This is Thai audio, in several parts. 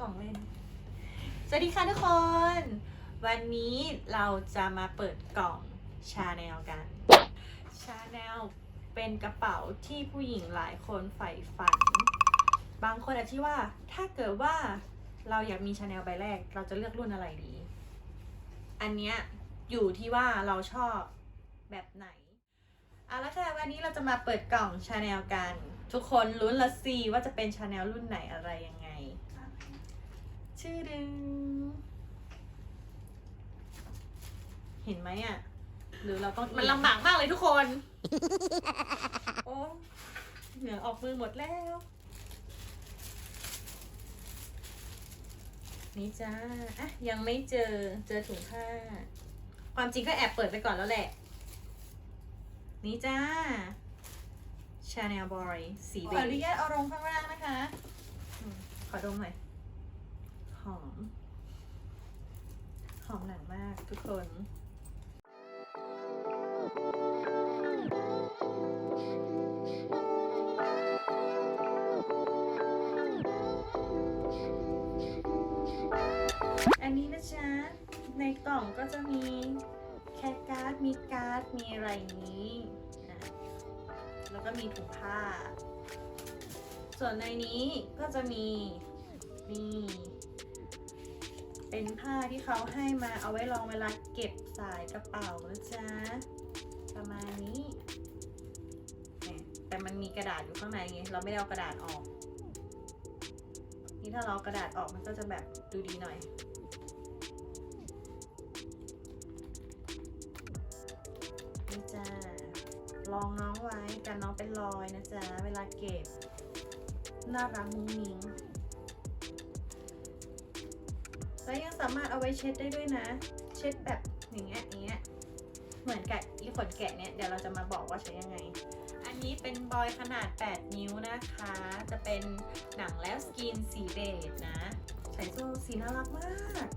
กล่องเล่น สวัสดีค่ะทุกคน วันนี้เราจะมาเปิดกล่องชาแนลกันชาแนลเป็นกระเป๋าที่ผู้หญิงหลายคนใฝ่ฝัน บางคนอาจที่ว่าถ้าเกิดว่าเราอยากมีชาแนลใบแรก เราจะเลือกรุ่นอะไรดี อันเนี้ยอยู่ที่ว่าเราชอบแบบไหนเอาละค่ะวันนี้เราจะมาเปิดกล่องชาแนลกัน ทุกคนลุ้นละสิว่าจะเป็นชาแนลรุ่นไหนอะไรยังไง ชื่อดึง เห็นไหมอะ หรือเราต้องมันลำบากมากเลยทุกคน โอ้เหนือออกมือหมดแล้ว นี่จ้า อะ ยังไม่เจอเจอถุงผ้า ความจริงก็แอบเปิดไปก่อนแล้วแหละ นี่จ้า Chanel Boy สีเบจขออนุญาตเอาลงข้างล่างนะคะอืมขอดมหน่อย หอม ห อมหนังมากทุกคนอันนี้นะจ๊ะ ในกล่องก็จะมีแคทการ์ด มีการ์ด มีอะไรนี้นะแล้วก็มีถุงผ้า ส่วนในนี้ก็จะมีนี่ เป็นผ้าที่เขาให้มาเอาไว้รองเวลาเก็บสายกระเป๋านะจ๊ะ ประมาณนี้ แต่มันมีกระดาษอยู่ข้างในไง เราไม่ได้เอากระดาษออก นี่ถ้าเราเอากระดาษออกมันก็จะแบบดูดีหน่อย นี่จ้าลองน้องไว้กันน้องเป็นรอยนะจ๊ะ เวลาเก็บ น่ารักมุ้งมิ้ง แล้วยังสามารถเอาไว้เช็ดได้ด้วยนะ เช็ดแบบอย่างเงี้ยอย่างเงี้ยเหมือนกับอีขนแกะเนี่ยเดี๋ยวเราจะมาบอกว่าใช้ยังไง อันนี้เป็นบอยขนาด 8 นิ้วนะคะ จะเป็นหนังแล้วสกินสีเบจนะ ใส่โซ่สีน่ารักมาก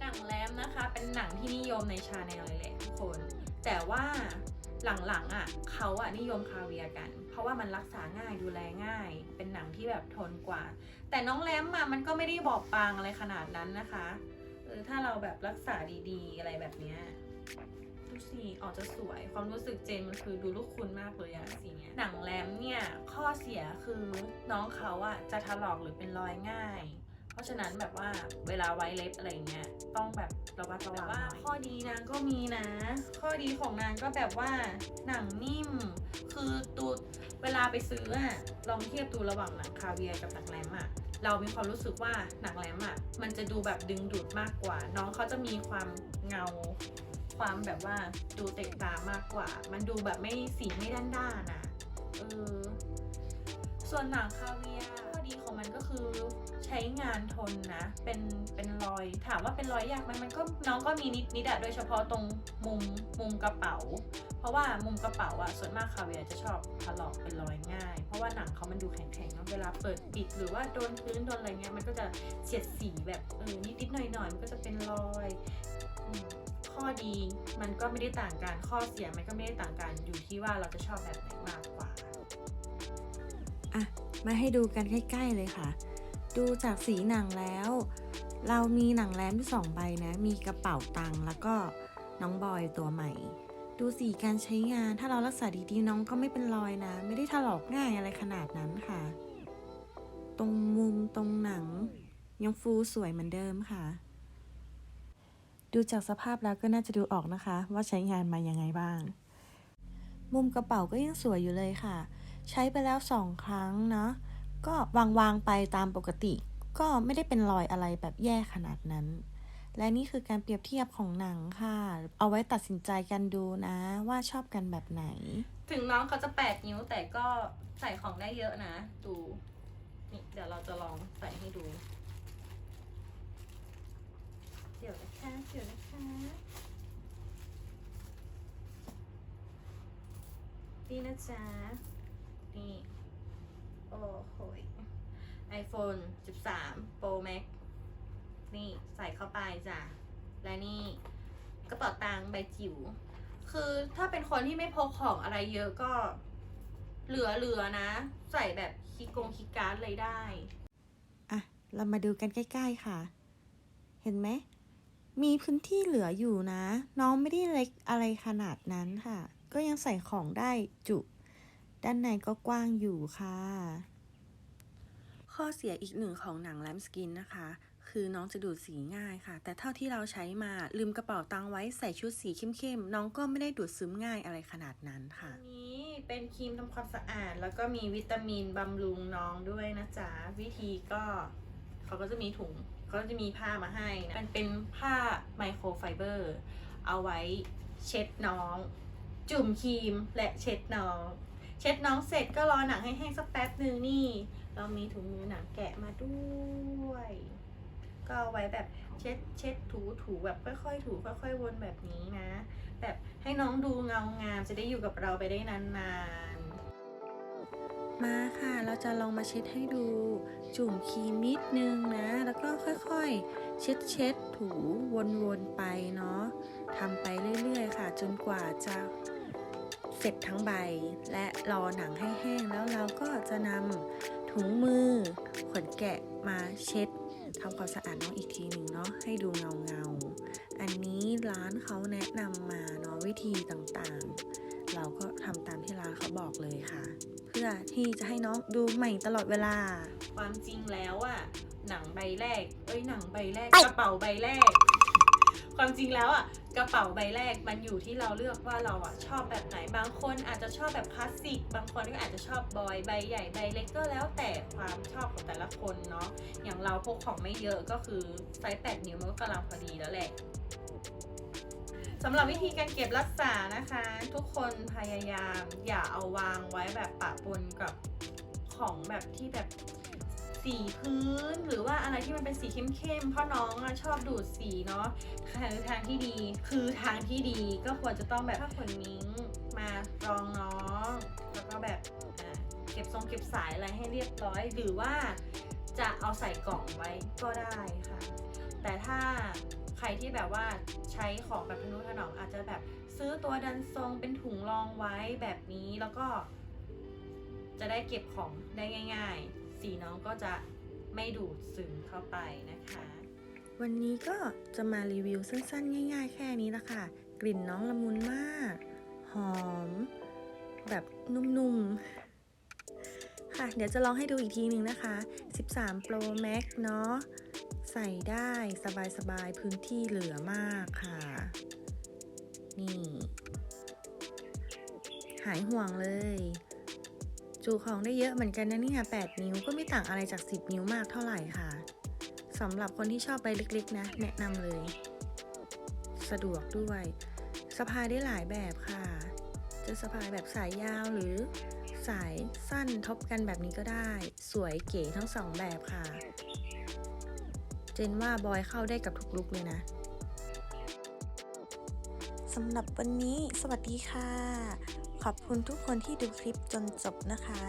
หนังแรมนะคะเป็นหนังที่นิยมในชาแนลเลยแหละทุกคน แต่ว่าหลังๆอะเขาอะนิยมคาเวียกัน เพราะว่ามันรักษาง่ายดูแลง่าย เป็นหนังที่แบบทนกว่า แต่น้องแรมอะมันก็ไม่ได้บอบบางอะไรขนาดนั้นนะคะเออถ้าเราแบบรักษาดีๆ อะไรแบบเนี้ยดูสิออกจะสวยความรู้สึกเจนมันคือดูลูกคุณมากเลยอะสีเนี้ยหนังแรมเนี่ยข้อเสียคือน้องเขาอะจะถลอกหรือเป็นรอยง่าย ราะฉะนั้นแบบว่าเวลาไว้เล็บอะไรเงี้ยต้องแบบระวัดระวังแต่ว่าข้อดีนางก็มีนะ ข้อดีของนางก็แบบว่าหนังนิ่ม คือตูเวลาไปซื้ออะลองเทียบดูระหว่างหนังคาเวียร์กับหนังแรมอะเรามีความรู้สึกว่าหนังแรมอะมันจะดูแบบดึงดูดมากกว่า น้องเขาจะมีความเงาความแบบว่าดูเตะตามากกว่า มันดูแบบไม่สีไม่ด้านด้านๆอะเออส่วนหนังคาเวียร์ข้อดีของมันก็คือ ใช้งานทนนะ เป็นเป็นรอยถามว่าเป็นรอยยากไหมมันก็น้องก็มีนิดนิดอะโดยเฉพาะตรงมุมมุมกระเป๋า เพราะว่ามุมกระเป๋าอะส่วนมากคาเวียจะชอบถลอกเป็นรอยง่าย เพราะว่าหนังเขามันดูแข็งๆเนอะเวลาเปิดปิดหรือว่าโดนพื้นโดนอะไรเงี้ยมันก็จะเสียดสีแบบเออนิดๆหน่อยๆมันก็จะเป็นรอยอข้อดีมันก็ไม่ได้ต่างกันข้อเสียมันก็ไม่ได้ต่างกันอยู่ที่ว่าเราจะชอบแบบไหนมากกว่าอะมาให้ดูกันใกล้ ๆ เลยค่ะ ดูจากสีหนังแล้ว เรามีหนังแรมที่สองใบนะ มีกระเป๋าตังค์แล้วก็น้องบอยตัวใหม่ ดูสีการใช้งาน ถ้าเรารักษาดีๆน้องก็ไม่เป็นรอยนะ ไม่ได้ถลอกง่ายอะไรขนาดนั้นค่ะ ตรงมุมตรงหนัง ยังฟูสวยเหมือนเดิมค่ะ ดูจากสภาพแล้วก็น่าจะดูออกนะคะ ว่าใช้งานมายังไงบ้าง มุมกระเป๋าก็ยังสวยอยู่เลยค่ะ ใช้ไปแล้วสองครั้งเนาะ ก็วางวางๆไปตามปกติ ก็ไม่ได้เป็นรอยอะไรแบบแย่ขนาดนั้น และนี่คือการเปรียบเทียบของหนังค่ะ เอาไว้ตัดสินใจกันดูนะ ว่าชอบกันแบบไหน ถึงน้องเขาจะแปดนิ้วแต่ก็ใส่ของได้เยอะนะ ดูนี่เดี๋ยวเราจะลองใส่ให้ดู เดี๋ยวนะคะเดี๋ยวนะคะนี่นะจ๊ะนี่ อ้โห iPhone 13 Pro Max นี่ใส่เข้าไปจ้ะ และนี่กระเป๋าตังค์ใบจิ๋ว คือถ้าเป็นคนที่ไม่พกของอะไรเยอะก็เหลือเหลือๆนะ ใส่แบบคีกงคีการ์ดเลยได้ อะ เรามาดูกันใกล้ ๆ ค่ะ เห็นไหม มีพื้นที่เหลืออยู่นะ น้องไม่ได้เล็กอะไรขนาดนั้นค่ะ ก็ยังใส่ของได้จุ ด้านในก็กว้างอยู่ค่ะ ข้อเสียอีกหนึ่งของหนังแลมสกินนะคะ คือน้องจะดูดสีง่ายค่ะ แต่เท่าที่เราใช้มาลืมกระเป๋าตังค์ไว้ใส่ชุดสีเข้มๆ น้องก็ไม่ได้ดูดซึมง่ายอะไรขนาดนั้นค่ะอันนี้เป็นครีมทำความสะอาด แล้วก็มีวิตามินบำรุงน้องด้วยนะจ๊ะ วิธีก็เขาก็จะมีถุงเขาก็จะมีผ้ามาให้นะมันเป็นผ้าไมโครไฟเบอร์ เอาไว้เช็ดน้อง จุ่มครีมและเช็ดน้อง เช็ดน้องเสร็จก็รอหนังให้แห้งสักแป๊บหนึ่งนี่ เรามีถุงมือหนังแกะมาด้วย ก็เอาไว้แบบเช็ดเช็ดถูถูแบบค่อยๆ ถูค่อยๆวนแบบนี้นะ แบบให้น้องดูเงางามจะได้อยู่กับเราไปได้นานๆ มาค่ะเราจะลองมาเช็ดให้ดู จุ่มครีมนิดนึงนะ แล้วก็ค่อยๆ เช็ดเช็ดถูวนๆไปเนาะทำไปเรื่อยๆ ค่ะ จนกว่าจะ เสร็จทั้งใบ และรอหนังให้แห้งแล้วเราก็จะนำถุงมือขนแกะมาเช็ดทำความสะอาดน้องอีกทีหนึ่งเนาะให้ดูเงาเงาๆอันนี้ร้านเขาแนะนำมาเนาะวิธีต่างๆ เราก็ทำตามที่ร้านเขาบอกเลยค่ะ เพื่อที่จะให้น้องดูใหม่ตลอดเวลาๆความจริงแล้วอะหนังใบแรก เอ้ยหนังใบแรกกระเป๋าใบแรก ความจริงแล้วอะกระเป๋าใบแรกมันอยู่ที่เราเลือกว่าเราอะชอบแบบไหนบางคนอาจจะชอบแบบคลาสสิกบางคนก็อาจจะชอบบอยใบใหญ่ใบเล็กก็แล้วแต่ความชอบของแต่ละคนเนาะอย่างเราพกของไม่เยอะก็คือไซส์8นิ้วมันก็กำลังพอดีแล้วแหละสำหรับวิธีการเก็บรักษานะคะ ทุกคนพยายามอย่าเอาวางไว้แบบปะปนกับของแบบที่แบบ สีพื้นหรือว่าอะไรที่มันเป็นสีเข้มๆเพราะน้องอะชอบดูดสีเนาะคือทางที่ดีคือทางที่ดีก็ควรจะต้องแบบผ้าขนมิ้งมารองน้องแล้วก็แบบเก็บทรงเก็บสายอะไรให้เรียบร้อย หรือว่าจะเอาใส่กล่องไว้ก็ได้ค่ะ แต่ถ้าใครที่แบบว่าใช้ของแบบทนุถนอมอาจจะแบบซื้อตัวดันทรงเป็นถุงรองไว้แบบนี้แล้วก็จะได้เก็บของได้ง่าย ๆ สีน้องก็จะไม่ดูดซึมเข้าไปนะคะ วันนี้ก็จะมารีวิวสั้นๆ ง่าย ๆ แค่นี้ละค่ะ กลิ่นน้องละมุนมาก หอม แบบนุ่มๆ ค่ะ เดี๋ยวจะลองให้ดูอีกทีหนึ่งนะคะ 13 Pro Max เนาะใส่ได้สบายๆ พื้นที่เหลือมากค่ะ นี่ หายห่วงเลย จูของได้เยอะเหมือนกันนะเนี่ย8นิ้วก็ไม่ต่างอะไรจาก 10 นิ้วมากเท่าไหร่ค่ะสำหรับคนที่ชอบใบเล็กๆ นะ แนะนำเลย สะดวกด้วยสะพายได้หลายแบบค่ะ จะสะพายแบบสายยาวหรือสายสั้นทบกันแบบนี้ก็ได้ สวยเก๋ทั้งสองแบบค่ะ เจนว่าบอยเข้าได้กับทุกลุกเลยนะสำหรับวันนี้สวัสดีค่ะ ขอบคุณทุกคนที่ดูคลิปจนจบนะคะ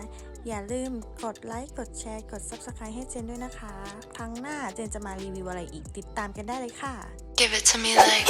อย่าลืมกดไลค์กดแชร์กด Subscribe ให้เจนด้วยนะคะ ครั้งหน้าเจนจะมารีวิวอะไรอีกติดตามกันได้เลยค่ะ Give it to me like